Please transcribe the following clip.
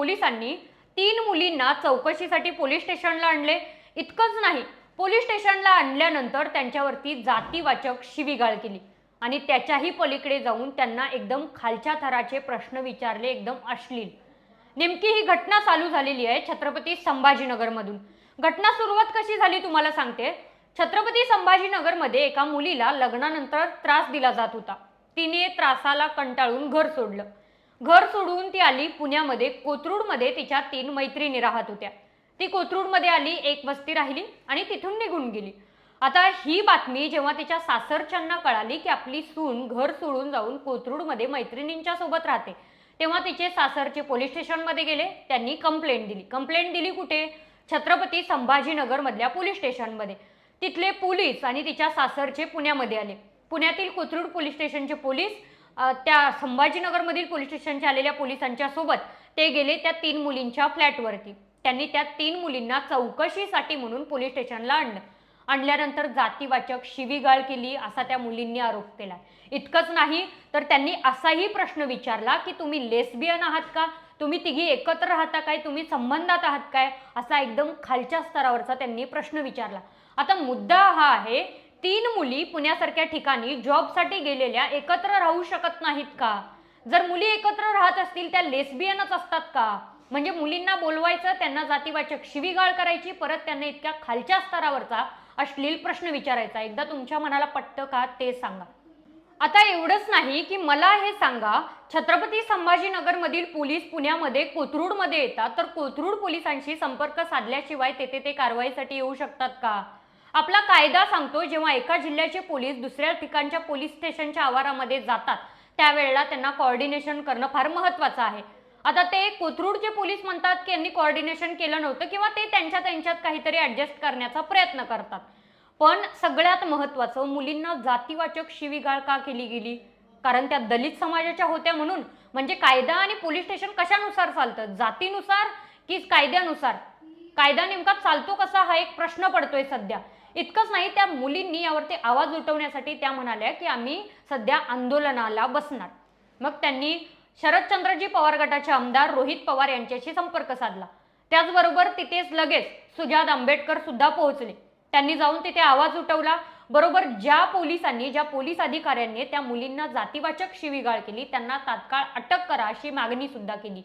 पोलिसांनी तीन मुलींना चौकशीसाठी पोलीस स्टेशनला आणले. इतकंच नाही पोलीस स्टेशनला आणल्यानंतर त्यांच्यावरती जातीवाचक शिवीगाळ केली आणि त्याच्याही पलीकडे जाऊन त्यांना एकदम खालच्या थराचे प्रश्न विचारले एकदम अश्लील. नेमकी ही घटना चालू झालेली आहे छत्रपती संभाजीनगरमधून. घटना सुरुवात कशी झाली तुम्हाला सांगते. छत्रपती संभाजीनगरमध्ये एका मुलीला लग्नानंतर त्रास दिला जात होता. तिने त्रासाला कंटाळून घर सोडलं. घर सोडून ती आली पुण्यामध्ये. कोथरूडमध्ये तिच्या तीन मैत्रिणी राहत होत्या. ती कोथरूडमध्ये आली एक वस्ती राहिली आणि तिथून निघून गेली. आता ही बातमी जेव्हा तिच्या सासरच्यांना कळाली की आपली सून घर सोडून जाऊन कोथरूडमध्ये मैत्रिणींच्या सोबत राहते तेव्हा तिचे सासरचे पोलीस स्टेशनमध्ये गेले. त्यांनी कंप्लेंट दिली. कंप्लेंट दिली कुठे? छत्रपती संभाजीनगरमधल्या पोलीस स्टेशनमध्ये. तिथले पोलीस आणि तिच्या सासरचे पुण्यामध्ये आले. पुण्यातील कोथरूड पोलीस स्टेशनचे पोलीस त्या संभाजीनगरमधील पोलीस स्टेशनच्या आलेल्या पोलिसांच्या सोबत ते गेले त्या तीन मुलींच्या फ्लॅटवरती. त्यांनी त्या तीन मुलींना चौकशीसाठी म्हणून पोलीस स्टेशनला आणलं. आणल्यानंतर जातीवाचक शिवीगाळ केली असा त्या मुलींनी आरोप केला. इतकंच नाही तर त्यांनी असाही प्रश्न विचारला की तुम्ही लेस्बियन आहात का? तुम्ही तिघी एकत्र राहता काय? तुम्ही संबंधात आहात काय? असा एकदम खालच्या स्तरावरचा त्यांनी प्रश्न विचारला. आता मुद्दा हा आहे तीन मुली पुण्यासारख्या ठिकाणी जॉबसाठी गेलेल्या एकत्र राहू शकत नाहीत का? जर मुली एकत्र राहत असतील त्या लेस्बियनच असतात का? म्हणजे मुलींना बोलवायचं त्यांना जातीवाचक शिवीगाळ करायची परत त्यांना इतक्या खालच्या स्तरावरचा अश्लील प्रश्न विचारायचा. एकदा तुमच्या मनाला पटतं का ते सांगा. आता एवढंच नाही की मला हे सांगा छत्रपती संभाजीनगरमधील पोलीस पुण्यामध्ये कोथरूडमध्ये येतात तर कोथरूड पोलिसांशी संपर्क साधल्याशिवाय तेथे ते कारवाईसाठी येऊ शकतात का? आपला कायदा सांगतो जेव्हा एका जिल्ह्याचे पोलीस दुसऱ्या ठिकाणच्या पोलीस स्टेशनच्या आवारामध्ये जातात त्यावेळेला त्यांना कॉर्डिनेशन करणं फार महत्वाचं आहे. आता ते कोथरूडचे पोलीस म्हणतात की यांनी कॉर्डिनेशन केलं नव्हतं किंवा ते त्यांच्या त्यांच्यात काहीतरी ऍडजस्ट करण्याचा प्रयत्न करतात. पण सगळ्यात महत्वाचं मुलींना जातीवाचक शिवीगाळ का केली गेली? कारण त्या दलित समाजाच्या होत्या म्हणून. म्हणजे कायदा आणि पोलीस स्टेशन कशानुसार चालतं? जातीनुसार की कायद्यानुसार? कायदा नेमका चालतो कसा हा एक प्रश्न पडतोय सध्या. इतकंच नाही त्या मुलींनी यावरती आवाज उठवण्यासाठी त्या म्हणाल्या की आम्ही सध्या आंदोलनाला बसणार. मग त्यांनी शरदचंद्रजी पवार गटाचे आमदार रोहित पवार यांच्याशी संपर्क साधला. त्याचबरोबर तिथेच लगेच सुजात आंबेडकर सुद्धा पोहोचले. त्यांनी जाऊन तिथे आवाज उठवला. बरोबर ज्या पोलिसांनी ज्या पोलीस अधिकाऱ्यांनी त्या मुलींना जातीवाचक शिवीगाळ केली त्यांना तात्काळ अटक करा अशी मागणी सुद्धा केली.